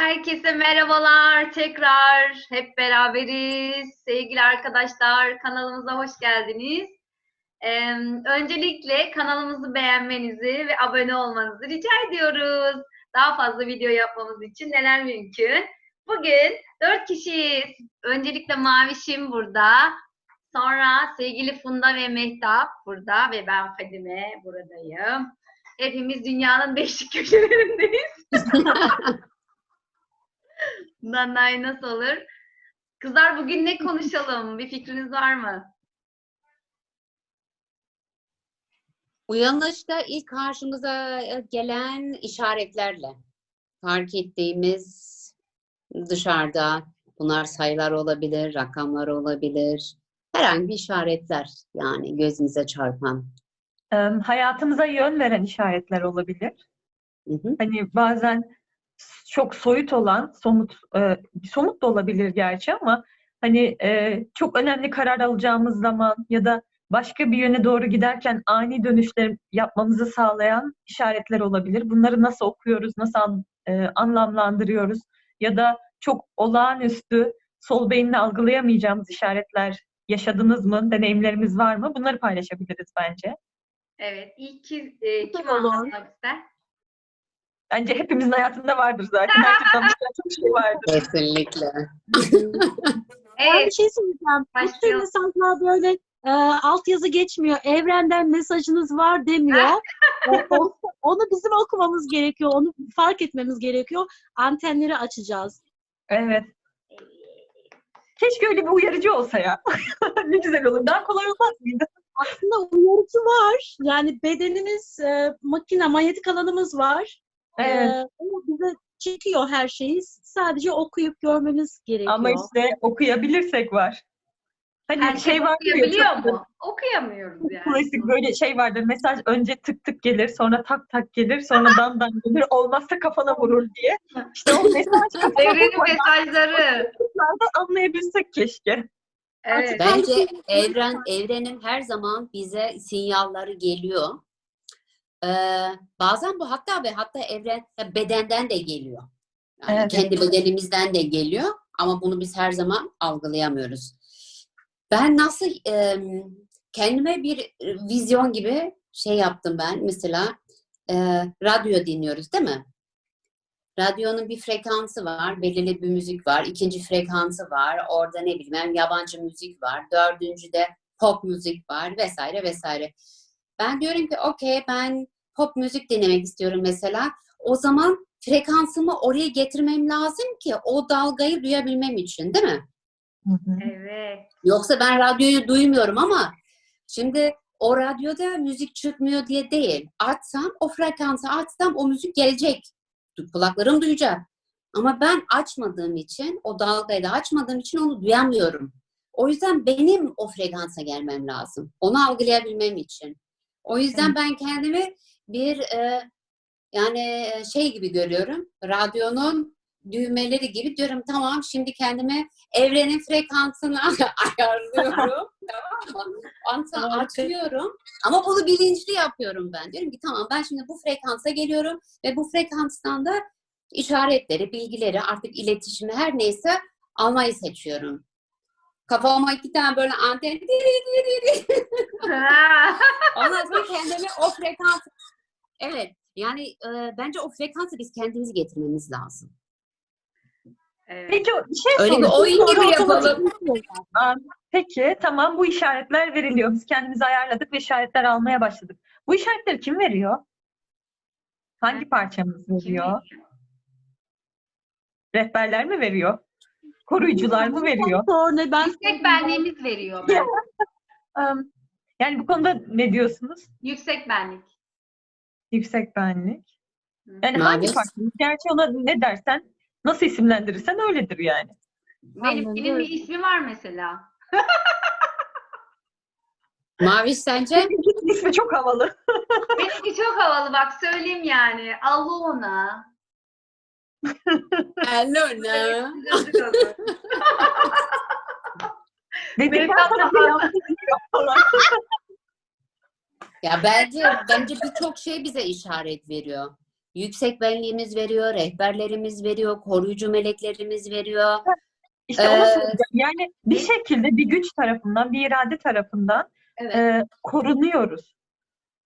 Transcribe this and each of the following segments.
Herkese merhabalar tekrar hep beraberiz. Sevgili arkadaşlar kanalımıza hoş geldiniz. Ee, öncelikle kanalımızı beğenmenizi ve abone olmanızı rica ediyoruz. Daha fazla video yapmamız için neler mümkün? Bugün dört kişiyiz. Öncelikle Mavişim burada. Sonra sevgili Funda ve Mehtap burada ve ben Fadime buradayım. Hepimiz dünyanın değişik köşelerindeyiz. Nanay nasıl olur? Kızlar bugün ne konuşalım? Bir fikriniz var mı? Uyanışta ilk karşımıza gelen işaretlerle fark ettiğimiz dışarıda bunlar sayılar olabilir, rakamlar olabilir. Herhangi işaretler yani gözümüze çarpan. Hayatımıza yön veren işaretler olabilir. Hı hı. Hani bazen çok soyut olan, somut, e, somut da olabilir gerçi ama hani e, çok önemli karar alacağımız zaman ya da başka bir yöne doğru giderken ani dönüşler yapmamızı sağlayan işaretler olabilir. Bunları nasıl okuyoruz, nasıl an- e, anlamlandırıyoruz ya da çok olağanüstü sol beyinle algılayamayacağımız işaretler yaşadınız mı, deneyimlerimiz var mı? Bunları paylaşabiliriz bence. Evet. İlk ki, e, kim anlatmak ister? Bence hepimizin hayatında vardır zaten. Herkesin anlatacağı çok şey vardır. Kesinlikle. Ben bir Evet. şey söyleyeceğim. Başlayalım. mesajlar böyle e, altyazı geçmiyor. Evrenden mesajınız var demiyor. E, o- onu bizim okumamız gerekiyor. Onu fark etmemiz gerekiyor. Antenleri açacağız. Evet. Keşke öyle bir uyarıcı olsa ya. ne güzel olur. Daha kolay olmaz mıydı? Aslında uyarıcı var. Yani bedenimiz, e, makine, manyetik alanımız var. Evet. o bize çekiyor her şeyi. Sadece okuyup görmemiz gerekiyor. Ama işte okuyabilirsek var. Hani Herkes şey var okuyabiliyor mu? Okuyamıyoruz yani. Klasik böyle şey vardır. Mesaj önce tık tık gelir, sonra tak tak gelir, sonra dan dan gelir. Olmazsa kafana vurur diye. İşte o mesaj Evrenin mesajları. anlayabilsek keşke. Evet. Bence evren evrenin her zaman bize sinyalları geliyor. Ee, bazen bu hatta ve hatta evren bedenden de geliyor. Yani Evet. kendi bedenimizden de geliyor ama bunu biz her zaman algılayamıyoruz. Ben nasıl em, kendime bir e, vizyon gibi şey yaptım ben mesela e, radyo dinliyoruz değil mi? Radyonun bir frekansı var, belirli bir müzik var, ikinci frekansı var, orada ne bileyim yani yabancı müzik var, dördüncüde pop müzik var vesaire vesaire. Ben diyorum ki okey ben pop müzik dinlemek istiyorum mesela. O zaman frekansımı oraya getirmem lazım ki o dalgayı duyabilmem için değil mi? Evet. Yoksa ben radyoyu duymuyorum ama şimdi o radyoda müzik çıkmıyor diye değil. Açsam o frekansı açsam o müzik gelecek. Kulaklarım duyacak. Ama ben açmadığım için, o dalgayı da açmadığım için onu duyamıyorum. O yüzden benim o frekansa gelmem lazım. Onu algılayabilmem için. O yüzden ben kendimi bir e, yani şey gibi görüyorum. Radyonun düğmeleri gibi diyorum tamam şimdi kendime evrenin frekansını ayarlıyorum. tamam mı? Anta açıyorum. Ama bunu bilinçli yapıyorum ben. Diyorum ki tamam ben şimdi bu frekansa geliyorum ve bu frekanstan da işaretleri, bilgileri, artık iletişimi her neyse almayı seçiyorum. Kafama iki tane böyle anten. Ondan sonra kendimi o frekans Evet. Yani e, bence o frekansı biz kendimiz getirmemiz lazım. Evet. Peki bir şey Öyle bir oyun gibi yapalım. Aa, Peki tamam bu işaretler veriliyor. Biz kendimizi ayarladık ve işaretler almaya başladık. Bu işaretleri kim veriyor? Hangi parçamız veriyor? Rehberler mi veriyor? Koruyucular mı veriyor? Sonra ben Yüksek benliğimiz veriyor. Yani bu konuda ne diyorsunuz? Yüksek benlik. Yüksek benlik. Yani hangi Mavi. parçamız? Gerçi ona ne dersen, nasıl isimlendirirsen öyledir yani. Benimkinin bir ismi var mesela. Maviş sence? Benimkinin ismi çok havalı. Benimki çok havalı bak söyleyeyim yani. Alona. Olur. Dedikten sonra. Ya bence bence birçok şey bize işaret veriyor. yüksek benliğimiz veriyor, rehberlerimiz veriyor, koruyucu meleklerimiz veriyor. İşte onu Ee, söyleyeceğim. Yani bir şekilde bir güç tarafından, bir irade tarafından Evet. e, korunuyoruz.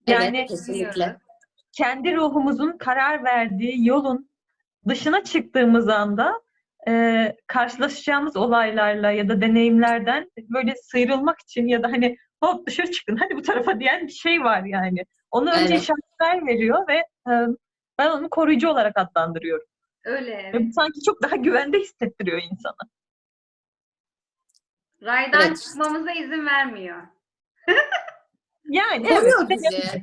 Yani evet, kesinlikle. kendi ruhumuzun karar verdiği yolun dışına çıktığımız anda e, karşılaşacağımız olaylarla ya da deneyimlerden böyle sıyrılmak için ya da hani hop dışarı çıkın hadi bu tarafa diyen bir şey var yani. Onu önce Evet. işaretler veriyor ve e, ben onu koruyucu olarak adlandırıyorum. Öyle Ve evet. bu sanki çok daha güvende hissettiriyor insana. Raydan Evet. çıkmamıza izin vermiyor. Yani Koruyor evet. bizi.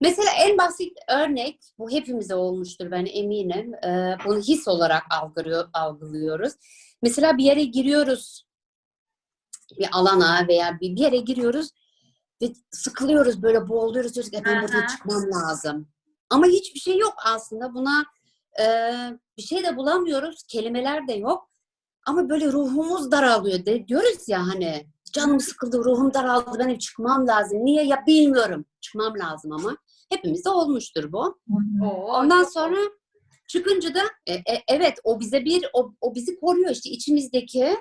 Mesela en basit örnek, bu hepimize olmuştur ben eminim. Ee, bunu his olarak algılıyor, algılıyoruz. Mesela bir yere giriyoruz, bir alana veya bir, bir yere giriyoruz ve sıkılıyoruz, böyle boğuluyoruz. Diyoruz ki "E, ben buradan çıkmam lazım. Ama hiçbir şey yok aslında. Buna e, bir şey de bulamıyoruz, kelimeler de yok. Ama böyle ruhumuz daralıyor. De, diyoruz ya hani canım sıkıldı, ruhum daraldı, benim çıkmam lazım. Niye ya bilmiyorum. Çıkmam lazım ama. Hepimizde olmuştur bu. Ondan sonra çıkınca da e, e, evet o bize bir o, o bizi koruyor işte içimizdeki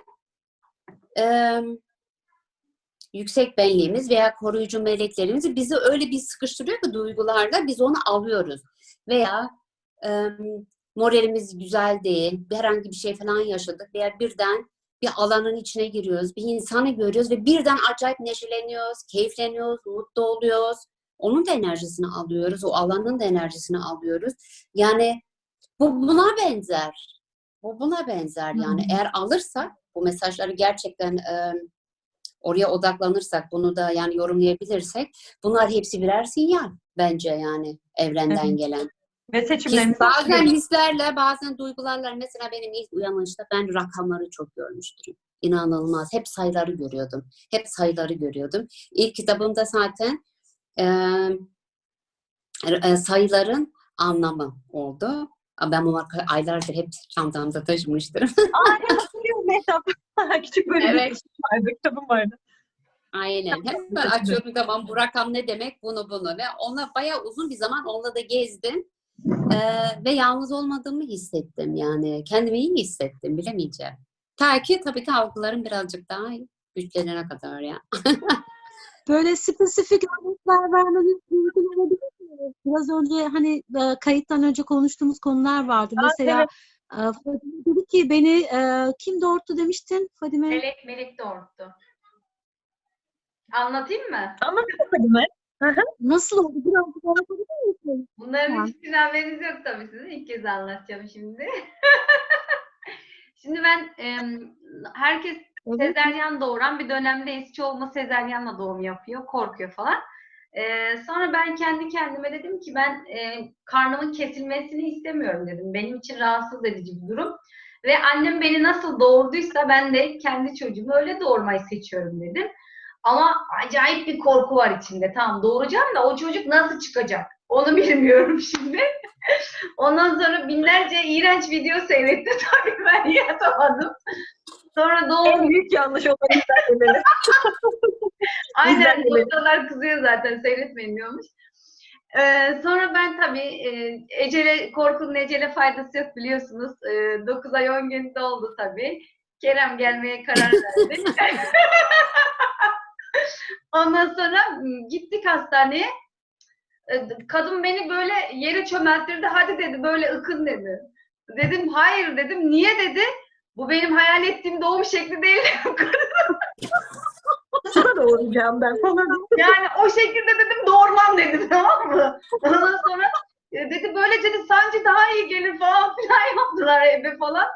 e, yüksek benliğimiz veya koruyucu meleklerimiz bizi öyle bir sıkıştırıyor ki duygularda biz onu alıyoruz. Veya e, moralimiz güzel değil, bir herhangi bir şey falan yaşadık veya birden bir alanın içine giriyoruz, bir insanı görüyoruz ve birden acayip neşeleniyoruz, keyifleniyoruz, mutlu oluyoruz. Onun da enerjisini alıyoruz, o alanın da enerjisini alıyoruz. Yani bu buna benzer. Bu buna benzer yani. Hı. Eğer alırsak bu mesajları gerçekten e, oraya odaklanırsak, bunu da yani yorumlayabilirsek bunlar hepsi birer sinyal bence yani evrenden Evet. gelen. Ve seçimlerimizi bazen yapıyoruz. hislerle, bazen duygularla mesela benim ilk uyanışta ben rakamları çok görmüştüm. İnanılmaz. Hep sayıları görüyordum. Hep sayıları görüyordum. İlk kitabımda zaten eee, e, sayıların anlamı oldu. Ben bunu aylardır hep çantamda taşımıştım. Evet, hatırlıyorum Mehtap. Küçük böyle Evet. bir vardı, kitabım vardı. Aynen. Hep ben açıyordum tamam bu rakam ne demek bunu bunu ve onunla bayağı uzun bir zaman onunla da gezdim. Ee, ve yalnız olmadığımı hissettim yani. Kendimi iyi hissettim bilemeyeceğim. Ta ki tabii ki algılarım birazcık daha güçlenene kadar ya. Böyle spesifik örnekler vermeniz mümkün olabilir mi? Biraz önce hani e, kayıttan önce konuştuğumuz konular vardı. Aa, Mesela e, Fadime dedi ki beni e, kim doğurttu demiştin Fadime? Melek melek doğurttu. Anlatayım mı? Anlatamadım mı? Nasıl oldu? Biraz anlatabilir misin? Bunların Tamam. hiçbir haberiniz yok tabii sizin. İlk kez anlatacağım şimdi. şimdi ben herkes Evet. sezeryan doğuran bir dönemdeyiz. Çoğunluğu sezeryanla doğum yapıyor, korkuyor falan. Ee, sonra ben kendi kendime dedim ki ben e, karnımın kesilmesini istemiyorum dedim. Benim için rahatsız edici bir durum. Ve annem beni nasıl doğurduysa ben de kendi çocuğumu öyle doğurmayı seçiyorum dedim. Ama acayip bir korku var içinde. Tamam doğuracağım da o çocuk nasıl çıkacak? Onu bilmiyorum şimdi. Ondan sonra binlerce iğrenç video seyrettim. Tabii ben yatamadım. Sonra doğum En büyük yanlış olan. Aynen doktorlar kızıyor zaten seyretmeyin diyormuş. Ee, sonra ben tabii e, ecele, korkunun ecele faydası yok biliyorsunuz. E, 9 ay 10 gün doldu tabii. Kerem gelmeye karar verdi. Ondan sonra gittik hastaneye. E, Kadın beni böyle yere çömelttirdi. Hadi dedi böyle ıkın dedi. Dedim hayır dedim. Niye dedi? Bu benim hayal ettiğim doğum şekli değil. Şuna doğuracağım ben falan. Yani o şekilde dedim doğurmam dedim tamam mı? Ondan sonra e, dedi böyle dedi sancı daha iyi gelir falan filan yaptılar evde falan.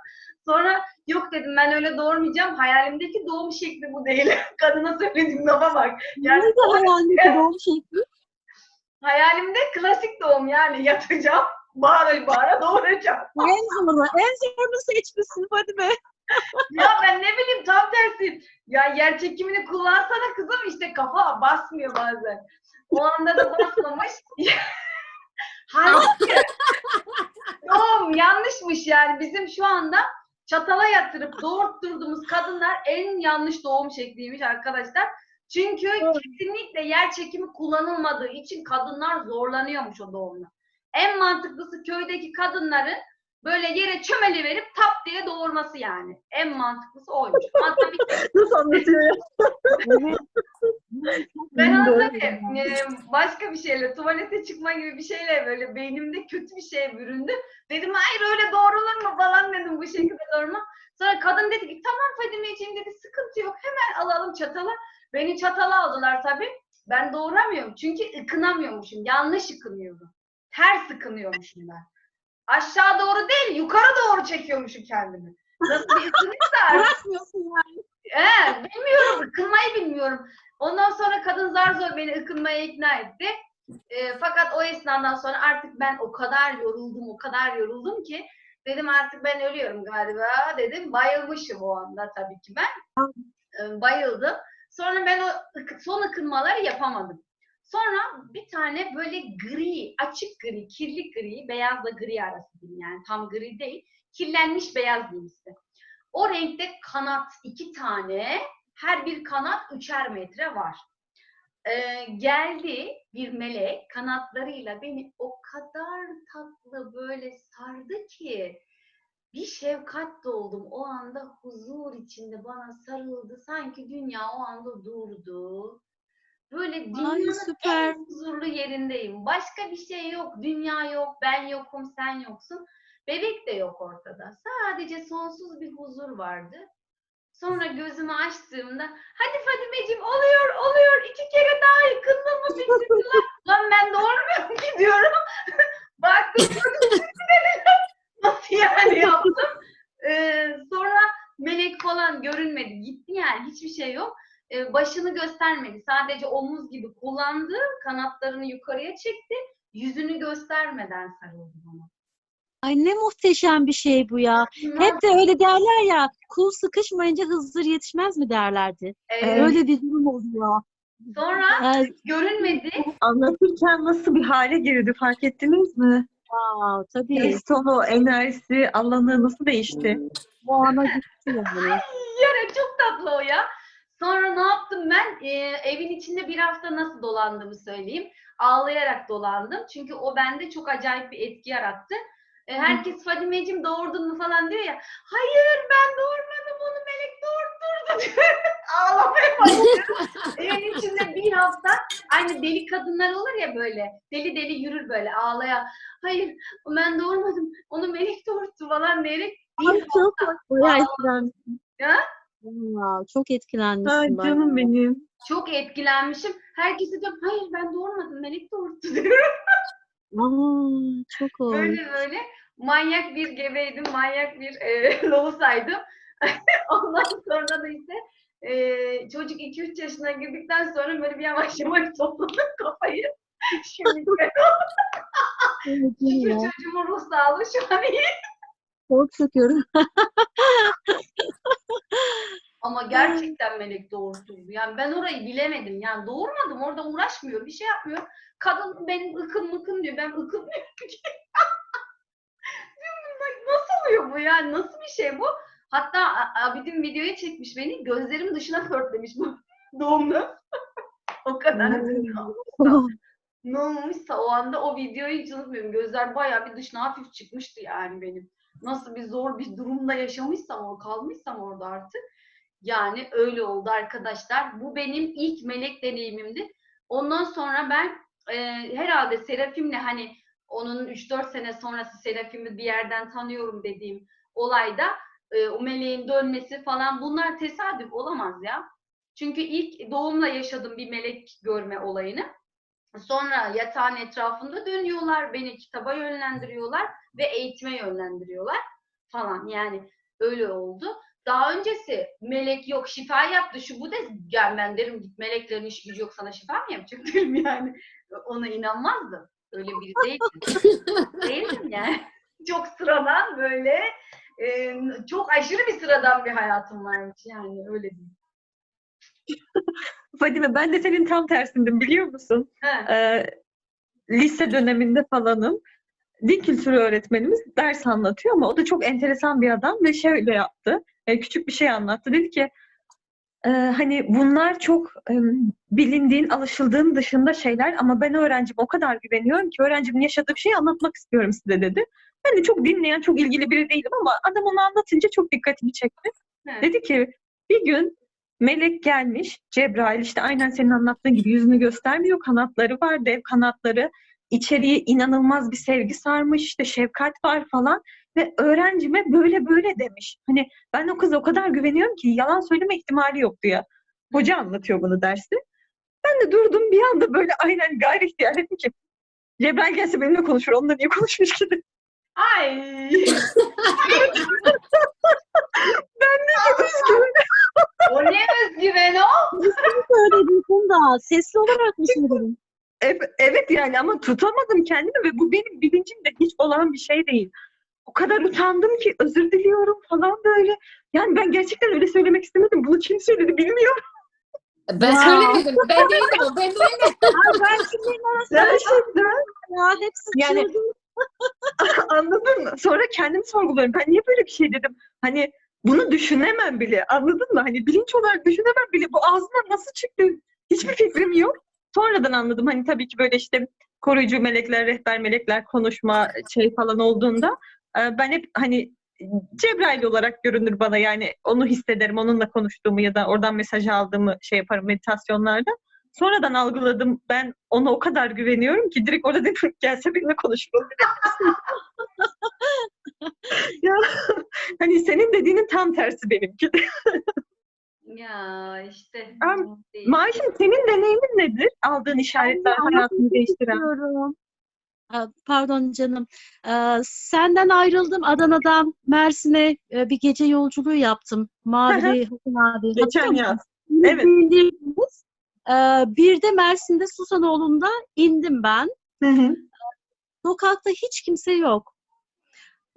Sonra yok dedim ben öyle doğurmayacağım. Hayalimdeki doğum şekli bu değil. Kadına söylediğim lafa bak. Yani Neydi hayalindeki doğum şekli? hayalimde klasik doğum yani yatacağım. Bağıra bağıra doğuracağım. En zoru, en zorunu seçmişsin Fadime. Ya ben ne bileyim tam tersi. Ya yer çekimini kullansana kızım işte kafa basmıyor bazen. O anda da basmamış. Halbuki doğum yanlışmış yani. Bizim şu anda çatala yatırıp doğurtturduğumuz kadınlar en yanlış doğum şekliymiş arkadaşlar. Çünkü kesinlikle yer çekimi kullanılmadığı için kadınlar zorlanıyormuş o doğumda. En mantıklısı köydeki kadınların böyle yere çömeli verip tap diye doğurması yani. En mantıklısı oymuş. Nasıl anlatıyor ya? Ben onu tabii başka bir şeyle tuvalete çıkma gibi bir şeyle böyle beynimde kötü bir şeye büründü. Dedim hayır öyle doğrulur mu falan dedim bu şekilde doğurma. Sonra kadın dedi ki tamam Fadimeciğim dedi sıkıntı yok hemen alalım çatalı. Beni çatala aldılar tabii. Ben doğuramıyorum çünkü ıkınamıyormuşum. Yanlış ıkınıyorum. Ters ıkınıyormuşum ben. Aşağı doğru değil yukarı doğru çekiyormuşum kendimi. Nasıl bir artık. Bırakmıyorsun yani. Ee, bilmiyorum, ıkınmayı bilmiyorum. Ondan sonra kadın zar zor beni ıkınmaya ikna etti. Ee, fakat o esnadan sonra artık ben o kadar yoruldum, o kadar yoruldum ki dedim artık ben ölüyorum galiba dedim. Bayılmışım o anda tabii ki ben. Ee, bayıldım. Sonra ben o son ıkınmaları yapamadım. Sonra bir tane böyle gri, açık gri, kirli gri, beyazla gri arası diyeyim yani tam gri değil. Kirlenmiş beyaz diyeyim. O renkte kanat iki tane, her bir kanat üçer metre var. Ee, geldi bir melek kanatlarıyla beni o kadar tatlı böyle sardı ki bir şefkat doldum. O anda huzur içinde bana sarıldı. Sanki dünya o anda durdu. Böyle dünyanın süper. en huzurlu yerindeyim. Başka bir şey yok. Dünya yok, ben yokum, sen yoksun. Bebek de yok ortada. Sadece sonsuz bir huzur vardı. Sonra gözümü açtığımda hadi Fadimeciğim oluyor oluyor iki kere daha yakındım mı bitti lan. Ben doğurmuyorum ki diyorum. Baktım Nasıl yani yaptım. Ee, sonra melek falan görünmedi. Gitti yani hiçbir şey yok. Ee, başını göstermedi. Sadece omuz gibi kullandı. Kanatlarını yukarıya çekti. Yüzünü göstermeden sarıldı bana. Ay ne muhteşem bir şey bu ya. Hep de öyle derler ya, kul sıkışmayınca Hızır yetişmez mi derlerdi. Evet. Öyle bir durum oluyor. Sonra Ee, görünmedi. Anlatırken nasıl bir hale girdi fark ettiniz mi? wow, tabii. Ses tonu, enerjisi, alanı nasıl değişti? Bu ana gitti yani. Yani çok tatlı o ya. Sonra ne yaptım ben? Ee, evin içinde bir hafta nasıl dolandığımı söyleyeyim. Ağlayarak dolandım. Çünkü o bende çok acayip bir etki yarattı. Ee, herkes Fadimeciğim doğurdun mu falan diyor ya. Hayır ben doğurmadım onu melek doğurturdu diyor. Ağlamaya başlıyorum. Evin içinde bir hafta aynı deli kadınlar olur ya böyle. Deli deli yürür böyle ağlaya. Hayır ben doğurmadım onu melek doğurttu falan diyerek Ay bir çok etkilenmişsin. Ya? Wow, çok etkilenmişsin. Ay bayağı. canım benim. Çok etkilenmişim. Herkese diyorum hayır ben doğurmadım Melek doğurttu diyorum. Aa, çok hoş. Böyle böyle manyak bir gebeydim, manyak bir e, loğusaydım. Ondan sonra da işte e, çocuk 2-3 yaşına girdikten sonra böyle bir yavaş yavaş topladım kafayı. Şimdi şükür çocuğumun ruh sağlığı şu an iyi. Çok şükür. Ama gerçekten melek doğurttu. Yani ben orayı bilemedim. Yani doğurmadım. Orada uğraşmıyor. Bir şey yapmıyor. Kadın benim ıkın mıkın diyor. Ben "Bak Nasıl oluyor bu ya? Nasıl bir şey bu? Hatta Abidin videoyu çekmiş beni. Gözlerim dışına pörtlemiş bu doğumda. o kadar. ne olmuşsa o anda o videoyu hiç unutmuyorum. Gözler bayağı bir dışına hafif çıkmıştı yani benim. Nasıl bir zor bir durumda yaşamışsam, o kalmışsam orada artık. Yani öyle oldu arkadaşlar. Bu benim ilk melek deneyimimdi. Ondan sonra ben e, herhalde Serafim'le hani onun 3-4 sene sonrası Serafim'i bir yerden tanıyorum dediğim olayda e, o meleğin dönmesi falan bunlar tesadüf olamaz ya. Çünkü ilk doğumla yaşadım bir melek görme olayını. Sonra yatağın etrafında dönüyorlar, beni kitaba yönlendiriyorlar ve eğitime yönlendiriyorlar falan. Yani öyle oldu. Daha öncesi melek yok şifa yaptı şu bu de yani ben derim git meleklerin iş gücü yok sana şifa mı yapacak derim yani. Ona inanmazdım. Öyle biri değildim. değildim yani. Çok sıradan böyle e, çok aşırı bir sıradan bir hayatım varmış yani öyle diyeyim. Fadime ben de senin tam tersindim biliyor musun? He. Ee, lise döneminde falanım. Din kültürü öğretmenimiz ders anlatıyor ama o da çok enteresan bir adam ve şöyle yaptı. Ee, küçük bir şey anlattı. Dedi ki Ee, hani bunlar çok em, bilindiğin, alışıldığın dışında şeyler ama ben öğrencime o kadar güveniyorum ki öğrencimin yaşadığı bir şeyi anlatmak istiyorum size dedi. Ben de çok dinleyen, çok ilgili biri değilim ama adam onu anlatınca çok dikkatimi çekti. Evet. Dedi ki bir gün melek gelmiş, Cebrail işte aynen senin anlattığın gibi yüzünü göstermiyor, kanatları var, dev kanatları. İçeriye inanılmaz bir sevgi sarmış, işte şefkat var falan ve öğrencime böyle böyle demiş. Hani ben o kıza o kadar güveniyorum ki yalan söyleme ihtimali yok diyor. Hoca anlatıyor bunu dersi. Ben de durdum bir anda böyle aynen gayri ihtiyar dedim ki Cebrail gelse benimle konuşur, onunla niye konuşmuş ki. Ay. Üzgünüm. o ne özgüven o? Söyledin Funda. Sesli olarak mı söyledin? Evet, evet yani ama tutamadım kendimi ve bu benim bilincimde hiç olan bir şey değil. O kadar utandım ki özür diliyorum falan böyle. Yani ben gerçekten öyle söylemek istemedim. Bunu kim söyledi bilmiyorum. Ben Wow. söylemedim. Ben değilim o. Ben değilim. Ay ben arasında Gerçekten. ya hepsi Yani- çılgın. Anladın mı? Sonra kendim sorguluyorum. Ben niye böyle bir şey dedim? Hani bunu düşünemem bile. Anladın mı? Hani bilinç olarak düşünemem bile. Bu ağzından nasıl çıktı? Hiçbir fikrim yok. Sonradan anladım. Hani tabii ki böyle işte koruyucu melekler, rehber melekler konuşma şey falan olduğunda e, ben hep hani Cebrail olarak görünür bana yani onu hissederim onunla konuştuğumu ya da oradan mesaj aldığımı şey yaparım meditasyonlarda. Sonradan algıladım ben ona o kadar güveniyorum ki direkt orada dedim gelse benimle konuşalım. ya hani senin dediğinin tam tersi benimki. Ya işte. Maaşım senin deneyimin nedir? Aldığın işaretler hayatını değiştiren. Pardon canım. Ee, Senden ayrıldım. Adana'dan Mersin'e e, bir gece yolculuğu yaptım. Mavi Hasan abi. Geçen yaz. Evet. Ee, Bir de Mersin'de Susanoğlu'nda indim ben. Hı hı. Sokakta hiç kimse yok.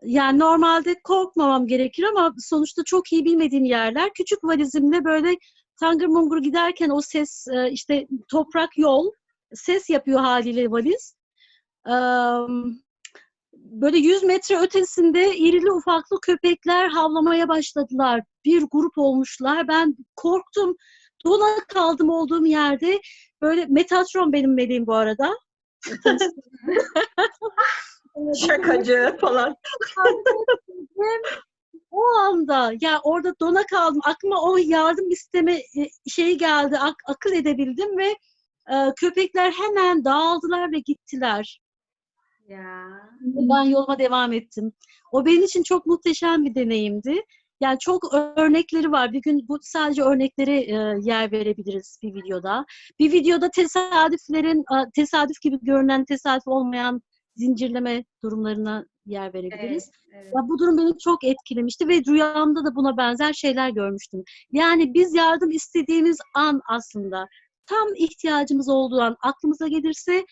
Yani normalde korkmamam gerekir ama sonuçta çok iyi bilmediğim yerler. Küçük valizimle böyle tangır mungur giderken o ses e, işte toprak yol ses yapıyor haliyle valiz. Böyle 100 metre ötesinde irili ufaklı köpekler havlamaya başladılar. Bir grup olmuşlar. Ben korktum. Dona kaldım olduğum yerde. Böyle Metatron benim meleğim bu arada. Şakacı falan. o anda ya orada dona kaldım. Aklıma o yardım isteme e, şeyi geldi. Ak- akıl edebildim ve e, köpekler hemen dağıldılar ve gittiler. Ya. Ben yoluma devam ettim. O benim için çok muhteşem bir deneyimdi. Yani çok örnekleri var. Bir gün bu sadece örneklere e, yer verebiliriz bir videoda. Bir videoda tesadüflerin e, tesadüf gibi görünen tesadüf olmayan zincirleme durumlarına yer verebiliriz. Evet, evet. Ya bu durum beni çok etkilemişti ve rüyamda da buna benzer şeyler görmüştüm. Yani biz yardım istediğimiz an aslında tam ihtiyacımız olduğu an aklımıza gelirse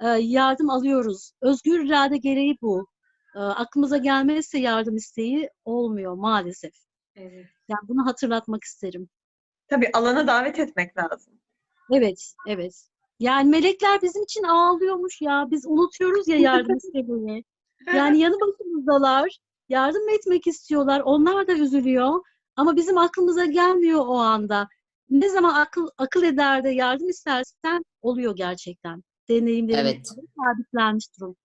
e, yardım alıyoruz. Özgür irade gereği bu. E, aklımıza gelmezse yardım isteği olmuyor maalesef. evet. Yani bunu hatırlatmak isterim. Tabii alana davet etmek lazım. Evet, evet. Yani melekler bizim için ağlıyormuş ya. Biz unutuyoruz ya yardım istemeyi. Yani yanı başımızdalar. Yardım etmek istiyorlar. Onlar da üzülüyor. Ama bizim aklımıza gelmiyor o anda. Ne zaman akıl akıl eder de yardım istersen oluyor gerçekten. Deneyimlerim Evet. sabitlenmiş durum.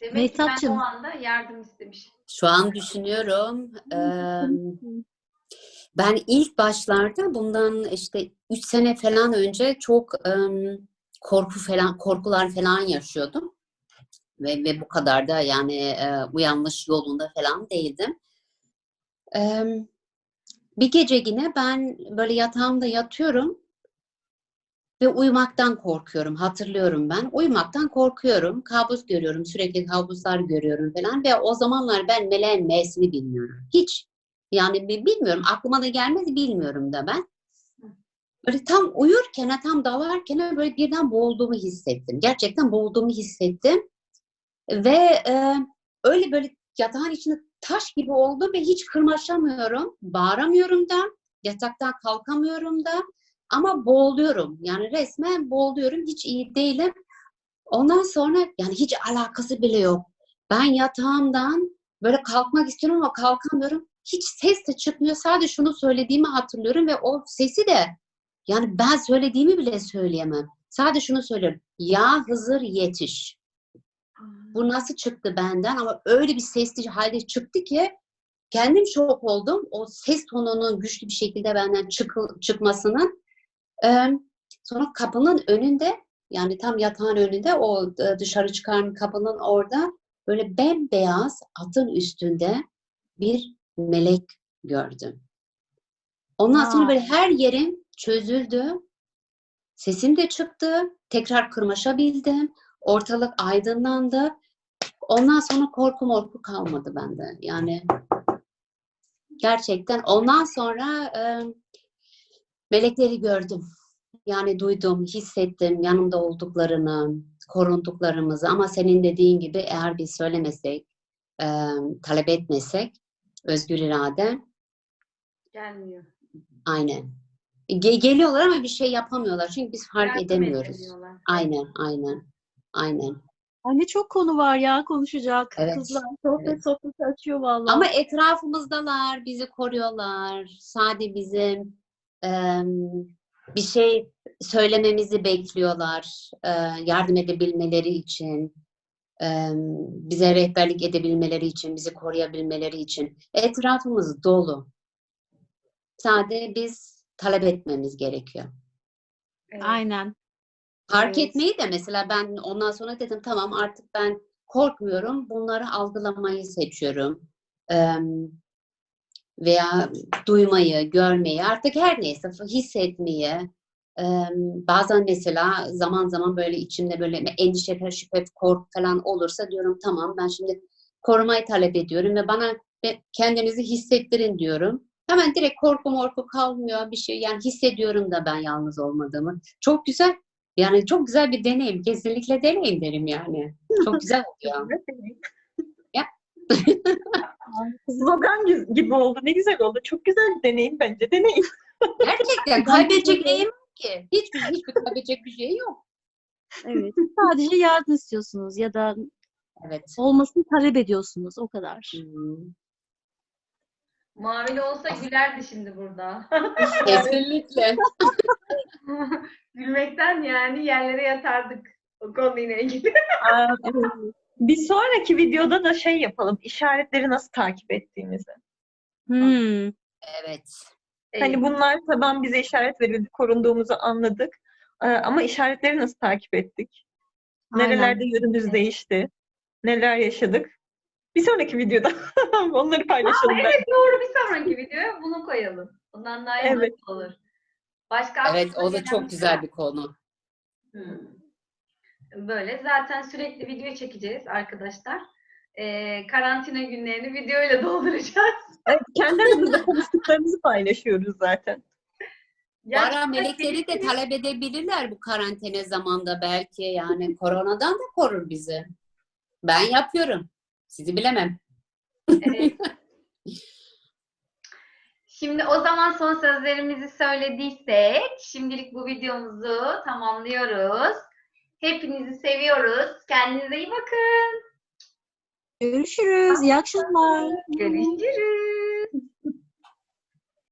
Demek ki ben o anda yardım istemişim. Şu an düşünüyorum. eee, Ben ilk başlarda bundan işte 3 sene falan önce çok em, korku falan korkular falan yaşıyordum. Ve, ve bu kadar da yani e, uyanmış yolunda falan değildim. Em, bir gece yine ben böyle yatağımda yatıyorum ve uyumaktan korkuyorum. Hatırlıyorum ben. Uyumaktan korkuyorum. Kabus görüyorum. Sürekli kabuslar görüyorum falan. Ve o zamanlar ben meleğin M'sini bilmiyorum. Hiç. Yani bi- bilmiyorum. Aklıma da gelmedi bilmiyorum da ben. Böyle tam uyurken, tam dalarken böyle birden boğulduğumu hissettim. Gerçekten boğulduğumu hissettim. Ve e, öyle böyle yatağın içinde taş gibi oldu ve hiç kırmaşamıyorum. Bağıramıyorum da. Yataktan kalkamıyorum da. Ama boğuluyorum. Yani resmen boğuluyorum. Hiç iyi değilim. Ondan sonra yani hiç alakası bile yok. Ben yatağımdan böyle kalkmak istiyorum ama kalkamıyorum. Hiç ses de çıkmıyor. Sadece şunu söylediğimi hatırlıyorum ve o sesi de yani ben söylediğimi bile söyleyemem. Sadece şunu söylüyorum. Ya Hızır yetiş. Bu nasıl çıktı benden ama öyle bir sesli halde çıktı ki kendim şok oldum. O ses tonunun güçlü bir şekilde benden çıkı- çıkmasının. Ee, sonra kapının önünde yani tam yatağın önünde o e, dışarı çıkan kapının orada böyle bembeyaz atın üstünde bir melek gördüm. Ondan sonra böyle her yerim çözüldü. Sesim de çıktı. Tekrar kırmaşabildim. Ortalık aydınlandı. Ondan sonra korku morku kalmadı bende. Yani gerçekten ondan sonra e, melekleri gördüm. Yani duydum, hissettim yanımda olduklarını, korunduklarımızı ama senin dediğin gibi eğer biz söylemesek, e, talep etmesek özgür irade Gelmiyor. aynen. Ge- geliyorlar ama bir şey yapamıyorlar çünkü biz fark Yardım edemiyoruz. Aynen, aynen, aynen. Ay ne çok konu var ya konuşacak. Evet, Kızlar sohbet evet. sohbet açıyor vallahi. Ama etrafımızdalar, bizi koruyorlar. Sadece bizim em, bir şey söylememizi bekliyorlar. e, yardım edebilmeleri için, bize rehberlik edebilmeleri için, bizi koruyabilmeleri için. Etrafımız dolu. Sadece biz talep etmemiz gerekiyor. Evet. Aynen. Fark Evet. etmeyi de mesela ben ondan sonra dedim tamam artık ben korkmuyorum. Bunları algılamayı seçiyorum. Eee, veya duymayı, görmeyi artık her neyse hissetmeyi. Bazen mesela zaman zaman böyle içimde böyle endişe, şüphe, korku falan olursa diyorum tamam ben şimdi korumayı talep ediyorum ve bana kendinizi hissettirin diyorum. Hemen direkt korku morku kalmıyor bir şey yani hissediyorum da ben yalnız olmadığımı. Çok güzel. Yani çok güzel bir deneyim. Kesinlikle deneyin derim yani. Çok güzel oluyor. Slogan gi- gibi oldu. Ne güzel oldu. Çok güzel bir deneyim bence. Deneyim. Gerçekten kaybedecek neyim ki? Hiçbir, hiçbir kaybedecek bir şey yok. Evet. Sadece yardım istiyorsunuz ya da Evet. olmasını talep ediyorsunuz o kadar. Hmm. Mavili olsa gülerdi şimdi burada. Kesinlikle. Gülmekten yani yerlere yatardık o konuyla ilgili. Aa, evet. Bir sonraki videoda da şey yapalım. İşaretleri nasıl takip ettiğimizi. Hmm. Evet. Hani bunlar tamam bize işaret verildi, korunduğumuzu anladık. Ee, ama işaretleri nasıl takip ettik? Aynen. Nerelerde yönümüz değişti? Neler yaşadık? Bir sonraki videoda onları paylaşalım ben. Evet doğru bir sonraki videoya bunu koyalım. Bundan daha iyi Evet. olur. Başka Evet o da çok güzel şey bir konu. Hmm. Böyle zaten sürekli video çekeceğiz arkadaşlar. Ee, karantina günlerini videoyla dolduracağız. Evet, kendi aramızda konuştuklarımızı paylaşıyoruz zaten. Bara Gerçekten melekleri de talep edebilirler bu karantina zamanda belki yani koronadan da korur bizi. Ben yapıyorum. Sizi bilemem. Evet. Şimdi o zaman son sözlerimizi söylediysek şimdilik bu videomuzu tamamlıyoruz. Hepinizi seviyoruz. Kendinize iyi bakın. Görüşürüz. İyi akşamlar. Görüşürüz.